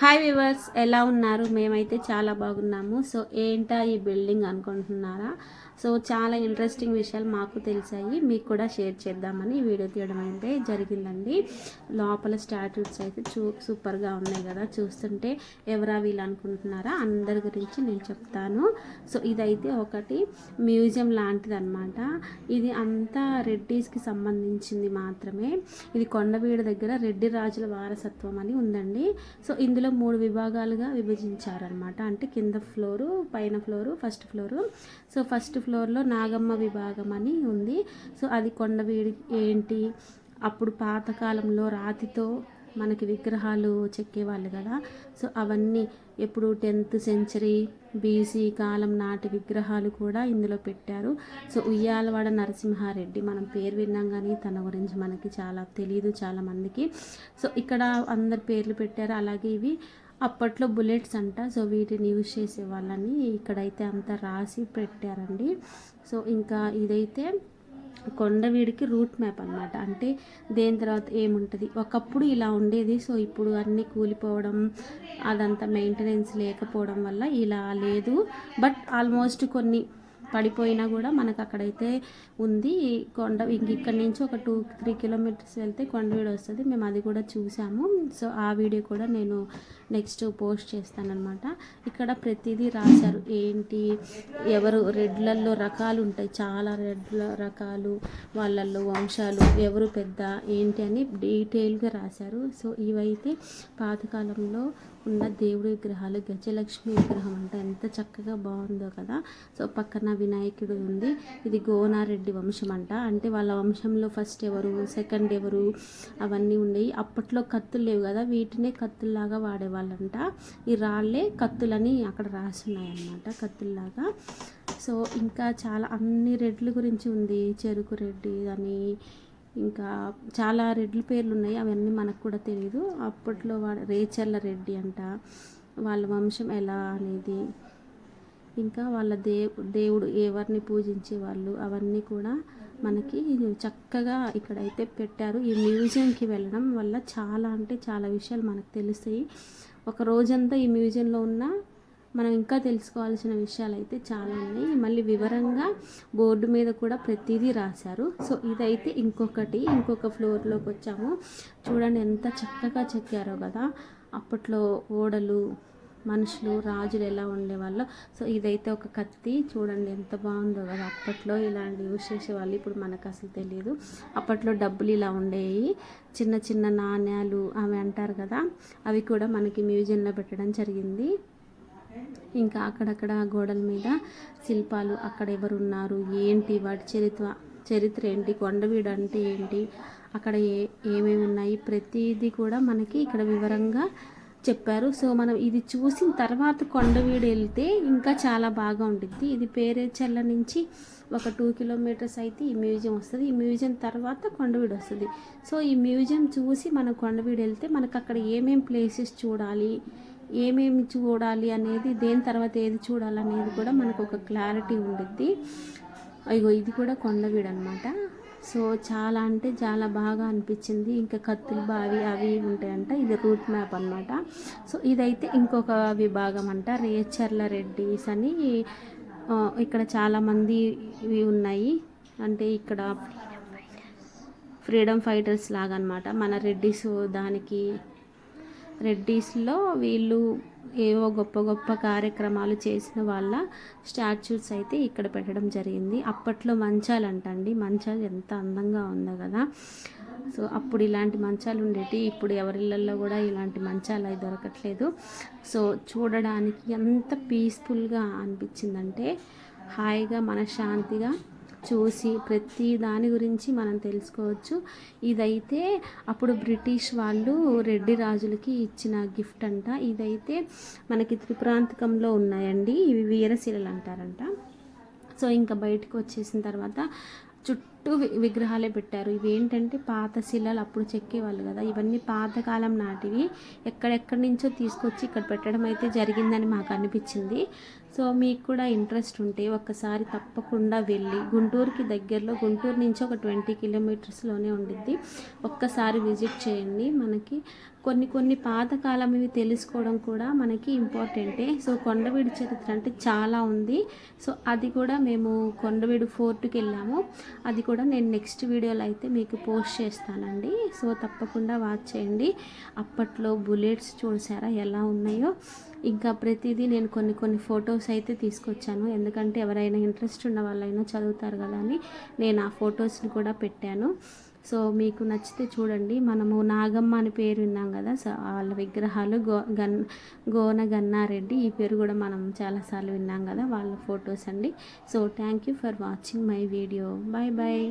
Hi viewers ఎలా ఉన్నారు? మేమైతే చాలా బాగున్నాము. సో ఏంటా ఈ బిల్డింగ్ అనుకుంటున్నారా? సో చాలా ఇంట్రెస్టింగ్ విషయాలు మాకు తెలిసాయి. మీకు కూడా షేర్ చేద్దామని వీడియో తీయడం అయితే జరిగిందండి. లోపల స్టాట్యూట్స్ అయితే చూ సూపర్గా ఉన్నాయి కదా. చూస్తుంటే ఎవరా వీళ్ళు అనుకుంటున్నారా? అందరి గురించి నేను చెప్తాను. సో ఇదైతే ఒకటి మ్యూజియం లాంటిది అనమాట ఇది అంతా రెడ్డీస్కి సంబంధించింది మాత్రమే. ఇది కొండవీడు దగ్గర రెడ్డి రాజుల వారసత్వం అని ఉందండి. సో ఇందులో మూడు విభాగాలుగా విభజించారనమాట అంటే కింద ఫ్లోరు పైన floor first floor so first ఫ్లోర్లో నాగమ్మ విభాగం అని ఉంది. సో అది కొండవీడి ఏంటి? అప్పుడు పాతకాలంలో రాతితో మనకి విగ్రహాలు చెక్కేవాళ్ళు కదా. సో అవన్నీ ఎప్పుడు టెన్త్ సెంచరీ బీసీ కాలం నాటి విగ్రహాలు కూడా ఇందులో పెట్టారు. సో ఉయ్యాలవాడ నరసింహారెడ్డి మనం పేరు విన్నాం కానీ తన గురించి మనకి చాలా తెలియదు చాలా మందికి. సో ఇక్కడ అందరి పేర్లు పెట్టారు. అలాగే ఇవి అప్పట్లో బుల్లెట్స్ అంట. సో వీటిని యూజ్ చేసే వాళ్ళని ఇక్కడైతే అంతా రాసి పెట్టారండి. సో ఇంకా ఇదైతే కొండవీడికి రూట్ మ్యాప్ అనమాట అంటే దేని తర్వాత ఏముంటుంది? ఒకప్పుడు ఇలా ఉండేది. సో ఇప్పుడు అన్నీ కూలిపోవడం అదంతా మెయింటెనెన్స్ లేకపోవడం వల్ల ఇలా లేదు. బట్ ఆల్మోస్ట్ కొన్ని పడిపోయినా కూడా మనకు అక్కడైతే ఉంది. కొండ ఇంక ఇక్కడి నుంచి ఒక టూ త్రీ కిలోమీటర్స్ వెళ్తే కొండవీడు వస్తుంది. మేము అది కూడా చూసాము. సో ఆ వీడియో కూడా నేను నెక్స్ట్ పోస్ట్ చేస్తానమాట ఇక్కడ ప్రతిదీ రాశారు. ఏంటి? ఎవరు రెడ్లల్లో రకాలు ఉంటాయి. చాలా రెడ్ల రకాలు వాళ్ళల్లో వంశాలు ఎవరు పెద్ద ఏంటి అని డీటెయిల్గా రాశారు. సో ఇవైతే పాతకాలంలో ఉన్న దేవుడి విగ్రహాలు గజలక్ష్మి విగ్రహం అంటే ఎంత చక్కగా బాగుందో కదా. సో పక్కన వినాయకుడు ఉంది. ఇది గోనారెడ్డి వంశం అంట. అంటే వాళ్ళ వంశంలో ఫస్ట్ ఎవరు సెకండ్ ఎవరు అవన్నీ ఉండేవి. అప్పట్లో కత్తులు లేవు కదా. వీటినే కత్తుల్లాగా వాడేవాళ్ళంట. ఈ రాళ్ళే కత్తులని అక్కడ రాసున్నాయి కత్తుల్లాగా. సో ఇంకా చాలా అన్ని రెడ్ల గురించి ఉంది. చెరుకు రెడ్డి అని ఇంకా చాలా రెడ్ల పేర్లు ఉన్నాయి అవన్నీ మనకు కూడా తెలియదు అప్పట్లో వాడు రేచర్ల రెడ్డి అంట వాళ్ళ వంశం ఎలా అనేది. ఇంకా వాళ్ళ దే దేవుడు ఎవరిని పూజించే వాళ్ళు అవన్నీ కూడా మనకి చక్కగా ఇక్కడైతే పెట్టారు. ఈ మ్యూజియంకి వెళ్ళడం వల్ల చాలా అంటే చాలా విషయాలు మనకు తెలుస్తాయి. ఒక రోజంతా ఈ మ్యూజియంలో ఉన్న మనం ఇంకా తెలుసుకోవాల్సిన విషయాలు అయితే చాలా ఉన్నాయి. మళ్ళీ వివరంగా బోర్డు మీద కూడా ప్రతిదీ రాశారు. సో ఇదైతే ఇంకొకటి ఇంకొక ఫ్లోర్లోకి వచ్చాము. చూడండి ఎంత చక్కగా చెక్కారో కదా. అప్పట్లో ఓడలు మనుషులు రాజులు ఎలా ఉండేవాళ్ళు. సో ఇదైతే ఒక కత్తి. చూడండి ఎంత బాగుందో కదా. అప్పట్లో ఇలాంటి యూస్ చేసేవాళ్ళు ఇప్పుడు మనకు అసలు తెలియదు అప్పట్లో డబ్బులు ఇలా ఉండేవి. చిన్న చిన్న నాణ్యాలు అవి అంటారు కదా. అవి కూడా మనకి మ్యూజియంలో పెట్టడం జరిగింది. ఇంకా అక్కడక్కడ గోడల మీద శిల్పాలు అక్కడ ఎవరున్నారు ఏంటి వాటి చరిత్ర చరిత్ర ఏంటి కొండవీడు అంటే ఏంటి అక్కడ ఏ ఏమేమి ఉన్నాయి ప్రతిదీ కూడా మనకి ఇక్కడ వివరంగా చెప్పారు. సో మనం ఇది చూసిన తర్వాత కొండవీడు వెళ్తే ఇంకా చాలా బాగా ఉంటుంది ఇది పేరేచర్ల నుంచి ఒక టూ కిలోమీటర్స్ అయితే ఈ మ్యూజియం వస్తుంది. ఈ మ్యూజియం తర్వాత కొండవీడు వస్తుంది. సో ఈ మ్యూజియం చూసి మనం కొండవీడు వెళ్తే మనకు అక్కడ ఏమేమి ప్లేసెస్ చూడాలి ఏమేమి చూడాలి అనేది దేని తర్వాత ఏది చూడాలనేది కూడా మనకు ఒక క్లారిటీ ఉండిద్ది. అయ్యో ఇది కూడా కొండవీడు అనమాట సో చాలా అంటే చాలా బాగా అనిపించింది. ఇంకా కత్తులు బావి అవి ఉంటాయంట. ఇది రూట్ మ్యాప్ అనమాట సో ఇదైతే ఇంకొక విభాగం అంట. రేచర్ల రెడ్డిస్ అని ఇక్కడ చాలామంది ఇవి ఉన్నాయి. అంటే ఇక్కడ ఫ్రీడమ్ ఫైటర్స్ లాగా అనమాట మన రెడ్డిస్ దానికి రెడ్డీస్లో వీళ్ళు ఏవో గొప్ప గొప్ప కార్యక్రమాలు చేసిన వాళ్ళ స్టాచ్యూస్ అయితే ఇక్కడ పెట్టడం జరిగింది. అప్పట్లో మంచాలు అంటండి మంచాలు ఎంత అందంగా ఉందో కదా. సో అప్పుడు ఇలాంటి మంచాలు ఉండేవి ఇప్పుడు ఎవరిళ్ళల్లో కూడా ఇలాంటి మంచాలు అవి దొరకట్లేదు. సో చూడడానికి ఎంత పీస్ఫుల్గా అనిపించిందంటే హాయిగా మనశ్శాంతిగా చూసి ప్రతి దాని గురించి మనం తెలుసుకోవచ్చు. ఇదైతే అప్పుడు బ్రిటిష్ వాళ్ళు రెడ్డి రాజులకి ఇచ్చిన గిఫ్ట్ అంట. ఇదైతే మనకి త్రిప్రాంతకంలో ఉన్నాయండి. ఇవి వీరశిలలు అంటారంట. సో ఇంకా బయటకు వచ్చేసిన తర్వాత చుట్టూ విగ్రహాలే పెట్టారు. ఇవి ఏంటంటే పాత శిలలు అప్పుడు చెక్కేవాళ్ళు కదా. ఇవన్నీ పాతకాలం నాటివి. ఎక్కడెక్కడి నుంచో తీసుకొచ్చి ఇక్కడ పెట్టడం అయితే జరిగిందని మాకు అనిపించింది. సో మీకు కూడా ఇంట్రెస్ట్ ఉంటే ఒక్కసారి తప్పకుండా వెళ్ళి గుంటూరుకి దగ్గరలో గుంటూరు నుంచి ఒక ట్వంటీ కిలోమీటర్స్లోనే ఉండిద్ది. ఒక్కసారి విజిట్ చేయండి. మనకి కొన్ని కొన్ని పాతకాలం ఇవి తెలుసుకోవడం కూడా మనకి ఇంపార్టెంటే. సో కొండవీడు చరిత్ర అంటే చాలా ఉంది. సో అది కూడా మేము కొండవీడు ఫోర్ట్కి వెళ్ళాము. అది కూడా కూడా నేను నెక్స్ట్ వీడియోలో అయితే మీకు పోస్ట్ చేస్తానండి. సో తప్పకుండా వాచ్ చేయండి. అప్పట్లో బుల్లెట్స్ చూసారా ఎలా ఉన్నాయో? ఇంకా ప్రతిదీ నేను కొన్ని కొన్ని ఫొటోస్ అయితే తీసుకొచ్చాను. ఎందుకంటే ఎవరైనా ఇంట్రెస్ట్ ఉన్న వాళ్ళైనా చదువుతారు కదా అని నేను ఆ ఫొటోస్ని కూడా పెట్టాను. సో మీకు నచ్చితే చూడండి. మనము నాగమ్మ అని పేరు విన్నాం కదా. సో వాళ్ళ విగ్రహాలు గో గన్ గోన గన్నారెడ్డి ఈ పేరు కూడా మనం చాలాసార్లు విన్నాం కదా వాళ్ళ ఫొటోస్ అండి. So thank you for watching my video. Bye bye.